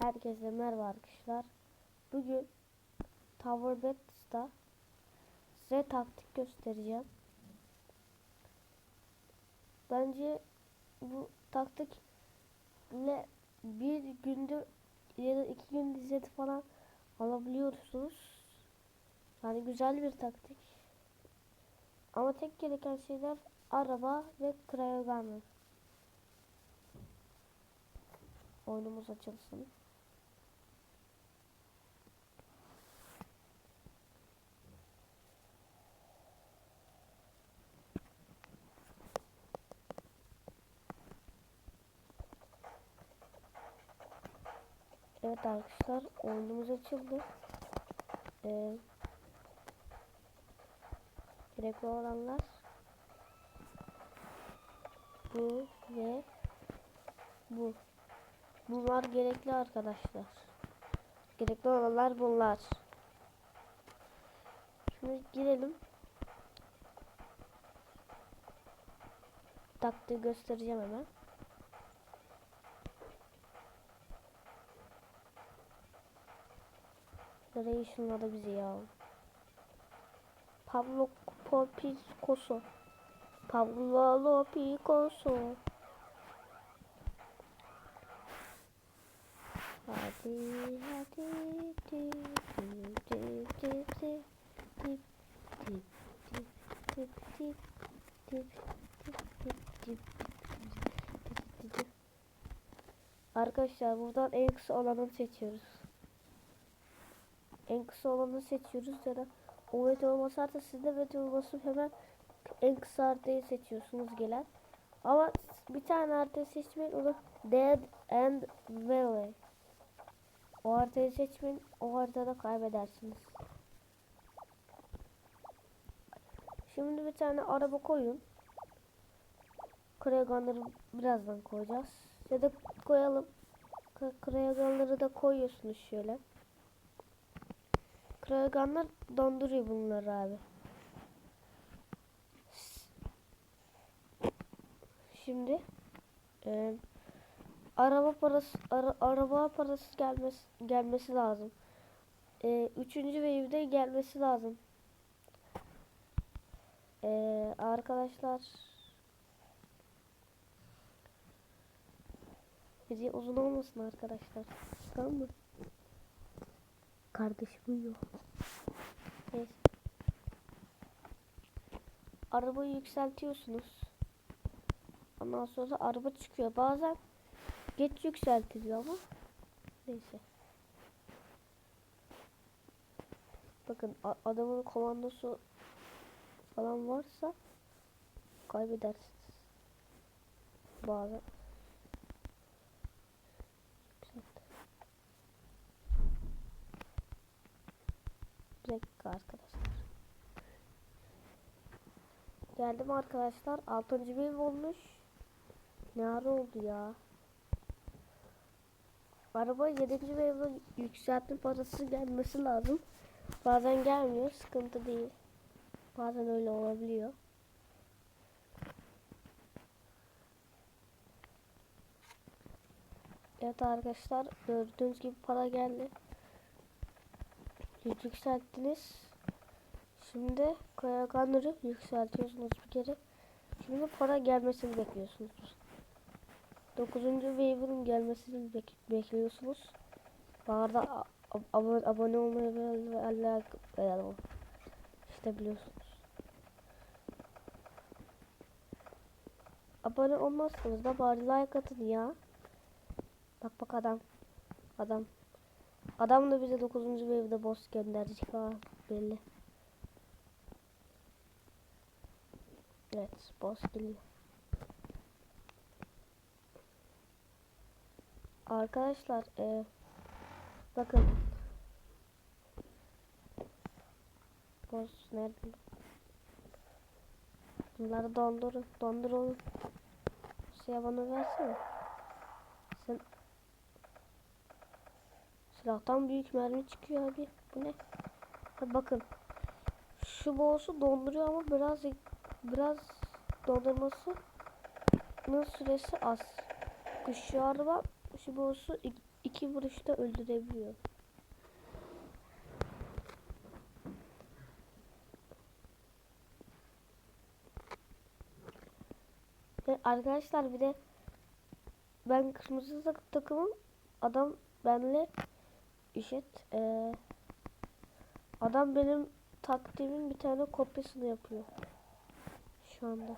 Herkese merhaba arkadaşlar. Bugün Tower Battles'ta size taktik göstereceğim. Bence bu taktikle bir günde ya da iki günde izleti falan alabiliyorsunuz. Yani güzel bir taktik. Ama tek gereken şeyler araba ve Cryogunner. Oyunumuz açılsın. Evet arkadaşlar oyunumuz açıldı. Ee, gerekli olanlar bu ve bu. Bunlar gerekli arkadaşlar. Gerekli olanlar bunlar. Şimdi girelim. Taktiği göstereceğim hemen. Nereye ışınladı bizi ya? Pablo Picoso. Pablo Picoso. Hadi hadi di di di di di di di di di di di di Arkadaşlar buradan en kısa olanı seçiyoruz. En kısa olanı seçiyoruz ya da o meteor basarsa siz de meteor basıp hemen en kısa haritayı seçiyorsunuz gelen. Ama bir tane haritayı seçmeyin o da Dead and Valley. O haritayı seçmeyin. O haritada kaybedersiniz. Şimdi bir tane araba koyun. Kraganları birazdan koyacağız. Ya da koyalım. Kraganları da koyuyorsunuz şöyle. Kraganlar donduruyor bunları abi. Şimdi eee araba parası ara, araba parası gelmesi gelmesi lazım. Ee, üçüncü wave'de gelmesi lazım. Ee, arkadaşlar video uzun olmasın arkadaşlar. Tamam mı? Kardeşim uyuyor. Neyse. Arabayı yükseltiyorsunuz. Ondan sonra araba çıkıyor. Bazen geç yükseltiliyor ama neyse. Bakın adamın komandosu falan varsa kaybedersiniz. Bazen. Dakika arkadaşlar. Geldim arkadaşlar. 6. bir olmuş. Ne ara oldu ya? Araba 7. wave'da yükseltme parası gelmesi lazım. Bazen gelmiyor. Sıkıntı değil. Bazen öyle olabiliyor. Evet arkadaşlar gördüğünüz gibi para geldi. Yükselttiniz. Şimdi kayakanları yükseltiyorsunuz bir kere. Şimdi para gelmesini bekliyorsunuz. 9. wave'in gelmesini bek bekliyorsunuz. Bu arada ab abone olmayı ve Allah işte biliyorsunuz. Abone olmazsanız da bari like atın ya. Bak bak adam. Adam. Adam da bize 9. wave'de boss gönderecek ha belli. Evet boss geliyor. Arkadaşlar e, bakın boss nerede? Bunları dondurun, dondurun. Şey bana versene. Sen silahtan büyük mermi çıkıyor abi. Bu ne? Ha, bakın şu boss'u donduruyor ama biraz biraz dondurması süresi az. Şu araba şu boss'u iki vuruşta öldürebiliyor. Ve arkadaşlar bir de ben kırmızı tak- takımım adam benle işit eee, adam benim taktiğimin bir tane kopyasını yapıyor şu anda.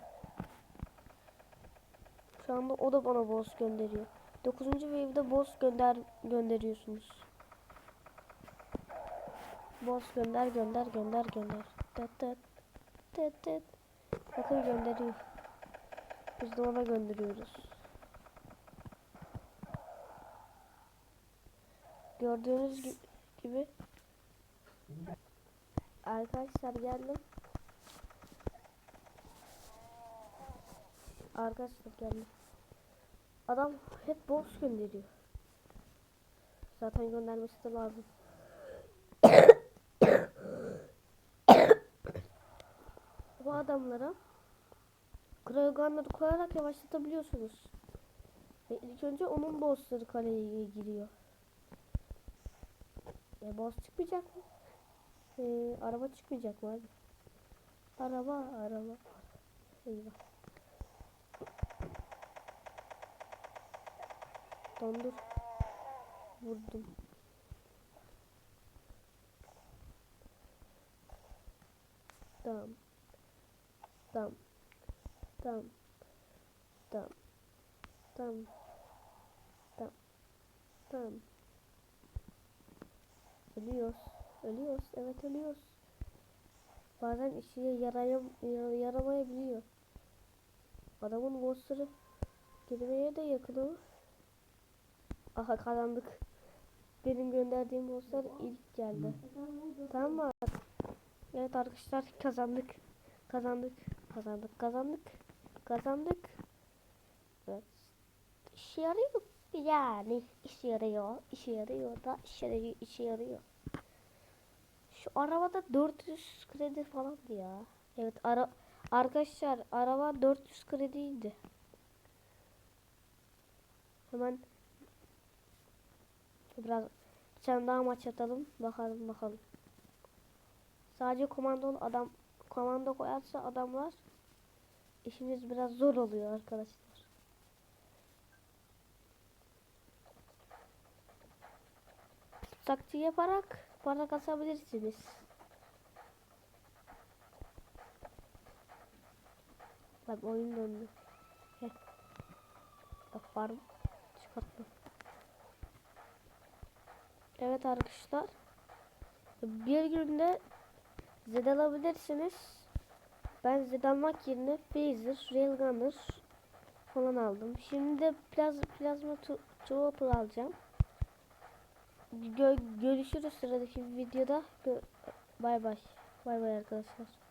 Şu anda o da bana boss gönderiyor. 9. wave'de boss gönder gönderiyorsunuz. Boss gönder gönder gönder gönder. Tet tet tet tet. Bakın gönderiyor. Biz de ona gönderiyoruz. Gördüğünüz gi- gibi Arkadaşlar geldim. Arkadaşlar geldim. Adam hep boss gönderiyor. Zaten göndermesi de lazım. Bu adamlara Krayoganları koyarak yavaşlatabiliyorsunuz. Ve ilk önce onun bossları kaleye giriyor. E boss çıkmayacak mı? E, araba çıkmayacak mı abi? Araba, araba. Eyvah. Dondur. Vurdum. Tamam. Tamam. Tamam. Tamam. Tamam. Tamam. Tamam. Ölüyoruz. Ölüyoruz. Evet ölüyoruz. Bazen işe yarayam ya- yaramayabiliyor. Adamın monster'ı girmeye de yakın ama. Aha kazandık. Benim gönderdiğim monster ilk geldi. Tamam mı? Evet arkadaşlar kazandık. Kazandık. Kazandık. Kazandık. Kazandık. Evet. İşe yarıyor. Yani işe yarıyor. İşe yarıyor da işe yarıyor. işe yarıyor. Şu arabada 400 kredi falandı ya. Evet ara arkadaşlar araba 400 krediydi. Hemen biraz bir tane daha maç atalım. Bakalım bakalım. Sadece komandolu adam komando koyarsa adamlar işimiz biraz zor oluyor arkadaşlar. Taktiği yaparak para kasabilirsiniz. Bak oyun döndü. Bak var mı? Evet arkadaşlar. Bir günde zed alabilirsiniz. Ben zed almak yerine Phaser, Railgunner falan aldım. Şimdi plaz plazma trooper alacağım. Gö- görüşürüz sıradaki videoda. Bay bay. Bay bay arkadaşlar.